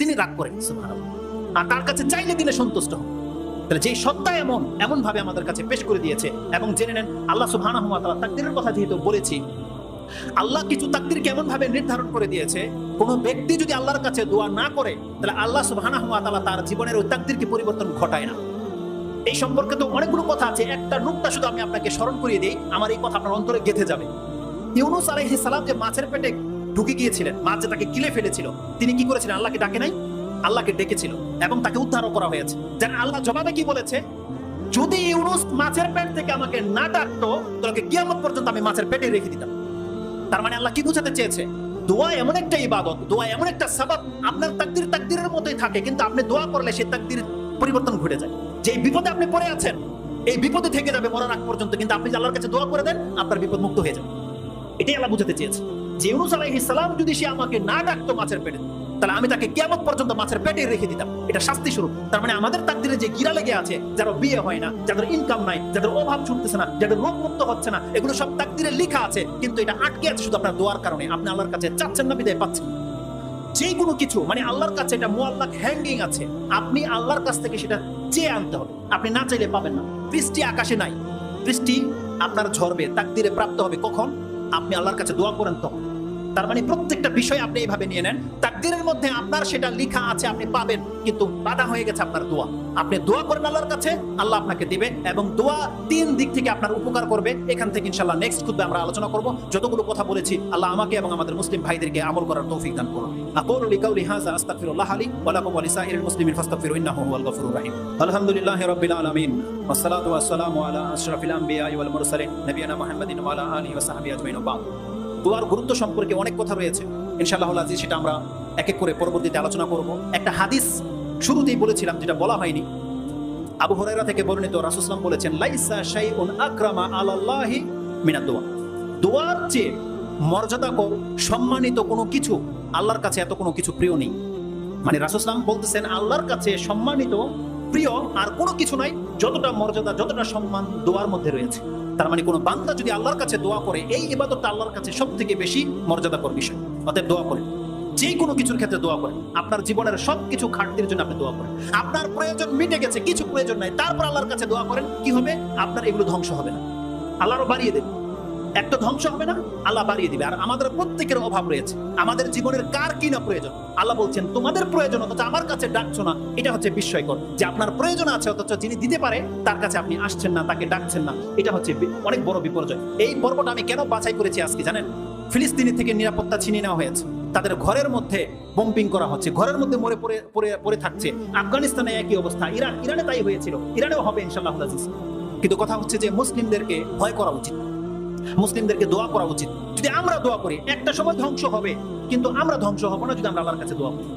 তিনি রাগ করেন। আর তার কাছে চাইলে তিনি সন্তুষ্ট হন। তাহলে যেই সত্তা এমন এমন ভাবে আমাদের কাছে পেশ করে দিয়েছে এবং জেনে নেন, আল্লাহ সুবহানাহু তাকদীরের কথা যেহেতু বলেছি, আল্লাহ কিছু তাকদির কেমন ভাবে নির্ধারণ করে দিয়েছে, কোন ব্যক্তি যদি আল্লাহর কাছে দোয়া না করে, তাহলে আল্লাহ সুবহানাহু ওয়া তাআলা তার জীবনের ওই তাকদিরকে পরিবর্তন ঘটায় না। এই সম্পর্কে তো অনেকগুলো কথা আছে, একটা নুক্তা শুধু আমি আপনাকে স্মরণ করিয়ে দিই, আমার এই কথা আপনার অন্তরে গেঁথে যাবে। ইউনুস আলাইহিস সালাম যে মাছের পেটে ঢুকে গিয়েছিলেন। মাছ যে তাকে গিলে ফেলেছিল, তিনি কি করেছিলেন? আল্লাহকে ডাকে নাই? আল্লাহকে ডেকেছিল এবং তাকে উদ্ধারও করা হয়েছে। যেন আল্লাহ জবাবে কি বলেছে? যদি ইউনুস মাছের পেট থেকে আমাকে না ডাকতো তোকে কিয়ামত পর্যন্ত আমি মাছের পেটে রেখে দিতাম। তার মানে আল্লাহ কি বোঝাতে চেয়েছে? দোয়া এমন একটা ইবাদত, দোয়া এমন একটা সাবাব আপনার তাকদির তাকদিরের মতোই থাকে, কিন্তু আপনি দোয়া করলে সেই তাকদির পরিবর্তন ঘটে যায়। যে বিপদে আপনি পড়ে আছেন, এই বিপদে থেকে যাবে মরার আগ পর্যন্ত, কিন্তু আপনি আল্লাহর কাছে দোয়া করে দেন, আপনার বিপদ মুক্ত হয়ে যাবে। এটাই আল্লাহ বুঝাতে চেয়েছে। যে যদি সে আমাকে না ডাকতো মাছের পেটে, তাহলে আমি তাকে কিয়ামত পর্যন্ত মাছের পেটে রেখে দিতাম। এটা শাস্তি স্বরূপ। তার মানে আমাদের তাকদিরে যে গিরা লেগে আছে যারা বিয়ে হয় না, যাদের ইনকাম নাই, যাদের অভাব ছুটতেছে না, যাদের রোগ মুক্ত হচ্ছে না, এগুলো সব তাকদিরে লেখা আছে, কিন্তু এটা আটকে আছে শুধু আপনার দোয়ার কারণে। আপনি আল্লাহর কাছে চাচ্ছেন না, বিদায় পাচ্ছেন যে কোনো কিছু মানে আল্লাহর কাছে এটা মোয়াল্লাক হ্যাঙ্গিং আছে। আপনি আল্লাহর কাছ থেকে সেটা চেয়ে আনতে হবে। আপনি না চাইলে পাবেন না। বৃষ্টি আকাশে নাই। বৃষ্টি আপনার ঝরবে, তাকদিরে প্রাপ্ত হবে। কখন? আপনি আল্লাহর কাছে দোয়া করেন তখন। তার মানে প্রত্যেকটা বিষয় আপনি এইভাবে নিয়ে নেন। তাকদিরের মধ্যে আপনার সেটা লেখা আছে, আপনি পাবেন। কিন্তু বাধা হয়ে গেছে আপনার দোয়া। আপনি দোয়া করেন আল্লাহর কাছে, আল্লাহ আপনাকে দিবে এবং দোয়া তিন দিক থেকে আপনার উপকার করবে। এখান থেকে ইনশাআল্লাহ নেক্সট খুদবে আমরা আলোচনা করব। যতগুলো কথা বলেছি, আল্লাহ আমাকে এবং আমাদের মুসলিম ভাইদেরকে আমল করার তৌফিক দান করুন। লি ওয়া লাকুম ওয়া লিসাইরিল মুসলিমিন ফাস্তাগফিরু ইন্নাহু হুয়াল গফুরুর রহিম। আলহামদুলিল্লাহি রাব্বিল আলামিন। ওয়াসসালাতু ওয়াসসালামু আলা আশরাফিল আম্বিয়া ওয়াল মুরসালিন। নবিয়ানা মুহাম্মাদিন ওয়া আলা আলিহি ওয়া দোয়ার গুরুত্ব সম্পর্কে অনেক কথা রয়েছে। ইনশাআল্লাহ আজিজ সেটা আমরা এক এক করে পরবর্তীতে আলোচনা করব। একটা হাদিস শুরুতেই বলেছিলাম, যেটা বলা হয়নি। আবু হুরায়রা থেকে বর্ণিত রাসূলুল্লাহ বলেছেন, লাইসা শাইউন আকরামা আলাল্লাহি মিনাদ দোয়া। দোয়ার চেয়ে মর্যাদাকর সম্মানিত কোনো কিছু আল্লাহর কাছে এত কোনো কিছু প্রিয় নেই। মানে রাসূলুল্লাহ বলতেছেন, আল্লাহর কাছে সম্মানিত প্রিয়, আর কোনো কিছু নাই, যতটা মর্যাদা, যতটা সম্মান দোয়ার মধ্যে রয়েছে। তার মানে কোনো বান্দা যদি আল্লাহর কাছে দোয়া করে, এই ইবাদতটা আল্লাহর কাছে সব থেকে বেশি মর্যাদাকর বিষয়। অতএব দোয়া করেন। যে কোনো কিছুর ক্ষেত্রে দোয়া করেন। আপনার জীবনের সব কিছু ঘাটতির জন্য আপনি দোয়া করেন। আপনার প্রয়োজন মিটে গেছে, কিছু প্রয়োজন নাই, তারপর আল্লাহর কাছে দোয়া করেন, কি হবে? আপনার এগুলো ধ্বংস হবে না। আল্লাহরও বাড়িয়ে একটা ধ্বংস হবে না, আল্লাহ বাড়িয়ে দিবে। আর আমাদের প্রত্যেকের অভাব রয়েছে। আমাদের জীবনের কার কি না প্রয়োজন? আল্লাহ বলছেন, তোমাদের প্রয়োজন অথচ আমার কাছে ডাকছো না। এটা হচ্ছে বিস্ময়কর। যে আপনার প্রয়োজন আছে অথচ যিনি দিতে পারে, তার কাছে আপনি আসছেন না, তাকে ডাকছেন না। এটা হচ্ছে অনেক বড় বিপর্যয়। এই পর্বটা আমি কেন বাছাই করেছি আজকে জানেন? ফিলিস্তিনি থেকে নিরাপত্তা ছিনিয়ে নেওয়া হয়েছে। তাদের ঘরের মধ্যে বম্পিং করা হচ্ছে। ঘরের মধ্যে মরে পড়ে পড়ে পড়ে থাকছে। আফগানিস্তানে একই অবস্থা। ইরান, ইরানে তাই হয়েছিল। ইরানেও হবে ইনশাল্লাহ কিন্তু কথা হচ্ছে যে মুসলিমদেরকে ভয় করা উচিত। মুসলিমদেরকে দোয়া করা উচিত। যদি আমরা দোয়া করি, একটা সময় ধ্বংস হবে, কিন্তু আমরা ধ্বংস হব না যদি আমরা আল্লাহর কাছে দোয়া করি।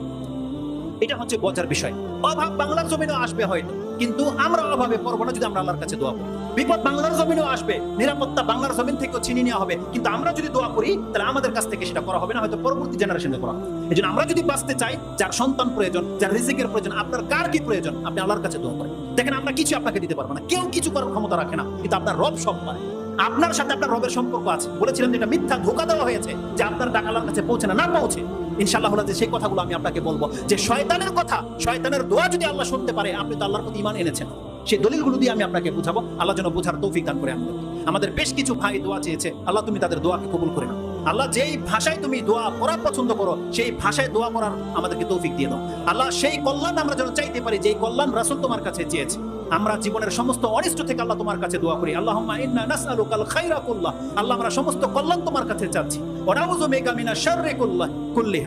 এটা হচ্ছে বোঝার বিষয়। অভাব বাংলার জমিনেও আসবে হয়তো, কিন্তু আমরা অভাবে পড়ব না যদি আমরা আল্লাহর কাছে দোয়া করি। বিপদ বাংলার জমিনেও আসবে, নিরাপত্তা বাংলার জমিন থেকেও ছিনিয়ে নেওয়া হবে, কিন্তু আমরা যদি দোয়া করি, তাহলে আমাদের কাছ থেকে সেটা করা হবে না, হয়তো পরবর্তী জেনারেশনে করা এই জন্য আমরা যদি বাঁচতে চাই, যার সন্তান প্রয়োজন, যার রিজিকের প্রয়োজন, আপনার কার কি প্রয়োজন, আপনি আল্লাহর কাছে দোয়া করেন। দেখেন, আমরা কিছু আপনাকে দিতে পারব না। কেউ কিছু করার ক্ষমতা রাখে না, কিন্তু আপনার রব সব পারে আপনার সাথে আপনার রবের সম্পর্ক আছে। বলেছিলাম যে এটা মিথ্যা, ধোকা দেওয়া হয়েছে যে আপনার ডাক আল্লাহর কাছে পৌঁছে না না পৌঁছে। ইনশাআল্লাহ যে সেই কথাগুলো আমি আপনাকে বলব। যে শয়তানের কথা, শয়তানের দোয়া যদি আল্লাহ শুনতে পারে, আপনি তো আল্লাহর প্রতি ইমান এনেছেন। সেই দলিলগুলো দিয়ে আমি আপনাকে বুঝাবো। আল্লাহ যেন বোঝার তৌফিক দান করে আমাদের। আমাদের বেশ কিছু ভাই দোয়া চেয়েছে। আল্লাহ তুমি তাদের দোয়াকে কবুল করে নাও। আল্লাহ যেই ভাষায় তুমি দোয়া করা পছন্দ করো, সেই ভাষায় দোয়া করার আমাদেরকে তৌফিক দিয়ে দাও। আল্লাহ সেই কল্যাণ আমরা যেন চাইতে পারি, যেই কল্যাণ রাসূল তোমার কাছে চেয়েছে। আমরা জীবনের সমস্ত অনিষ্ট থেকে আল্লাহ তোমার কাছে দোয়া করি। আল্লাহ আল্লাহ, আমরা সমস্ত কল্যাণ তোমার কাছে চাচ্ছি।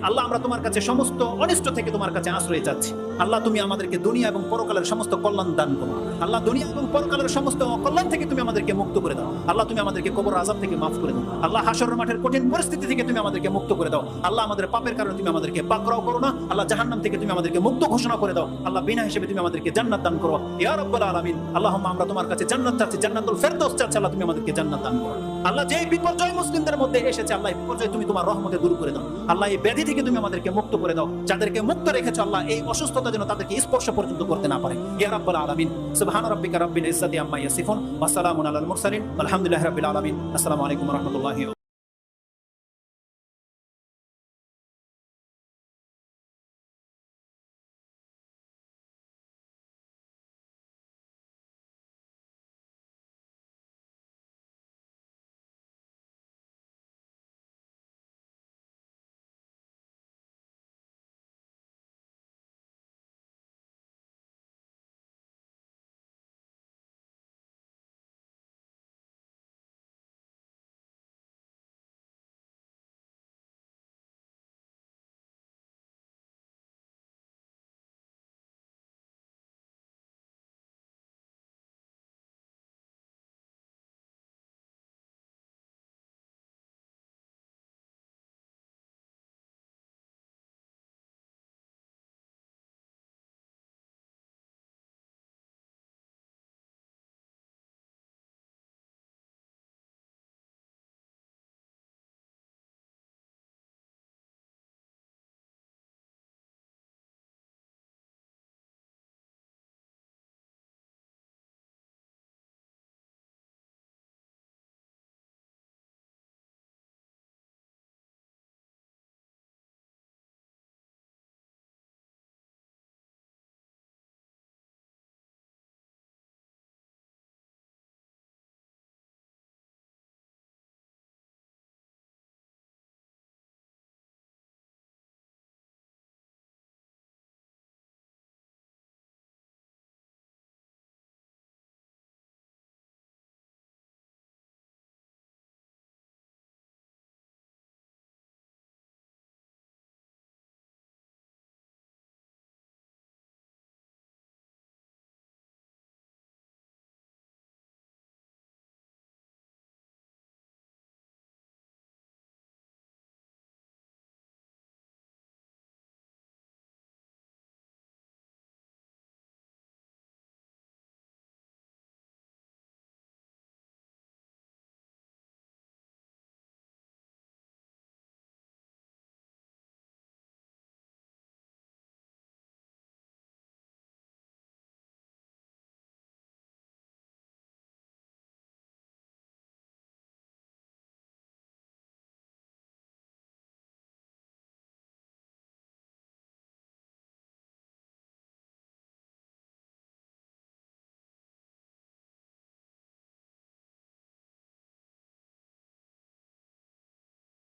আল্লাহ, আমরা তোমার কাছে সমস্ত অনিষ্ট থেকে তোমার কাছে আশ্রয় চাচ্ছি। আল্লাহ, তুমি আমাদেরকে দুনিয়া এবং পরকালের সমস্ত কল্যাণ দান করো। আল্লাহ, দুনিয়া এবং পরকালের সমস্ত অকল্যাণ থেকে তুমি আমাদেরকে মুক্ত করে দাও। আল্লাহ, তুমি আমাদেরকে আযাব থেকে মাফ করে দাও। আল্লাহ হাসরের মাঠের কঠিন পরিস্থিতি থেকে তুমি আমাদেরকে মুক্ত করে দাও। আল্লাহ, আমাদের পাপের কারণে তুমি আমাদেরকে পাকড়াও করো না। আল্লাহ, জাহান্নাম থেকে তুমি আমাদেরকে মুক্ত ঘোষণা করে দাও। আল্লাহ, বিনা হিসেবে তুমি আমাদেরকে জান্নাত দান করো। ইয়া রাব্বুল আল্লাহুম্মা, আমরা তোমার কাছে জান্নাত চাচ্ছি, জান্নাতুল চাচ্ছি। আল্লাহ, তুমি আমাদেরকে জান্নাত দান করো। আল্লাহ যে বিপর্যয় মুসলিমদের মধ্যে এসেছে, আল্লাহ বিপর্যয় তুমি তোমার রহমতে দূর করে দাও। আল্লাহ এই ব্যাধি থেকে তুমি আমাদেরকে মুক্ত করে দাও। যাদেরকে মুক্ত রেখেছো, আল্লাহ এই অসুস্থতা যেন তাদেরকে স্পর্শ পর্যন্ত করতে না পারে। ইয়া রাব্বাল আলামিন। সুবহান রাব্বিকা রাব্বিল ইজ্জাতি আম্মা ইয়াসিফুন ওয়া সালামুন আলাল মুরসালিন। আলহামদুলিল্লাহি রাব্বিল আলামিন। আসসালামু আলাইকুম ওয়া রাহমাতুল্লাহি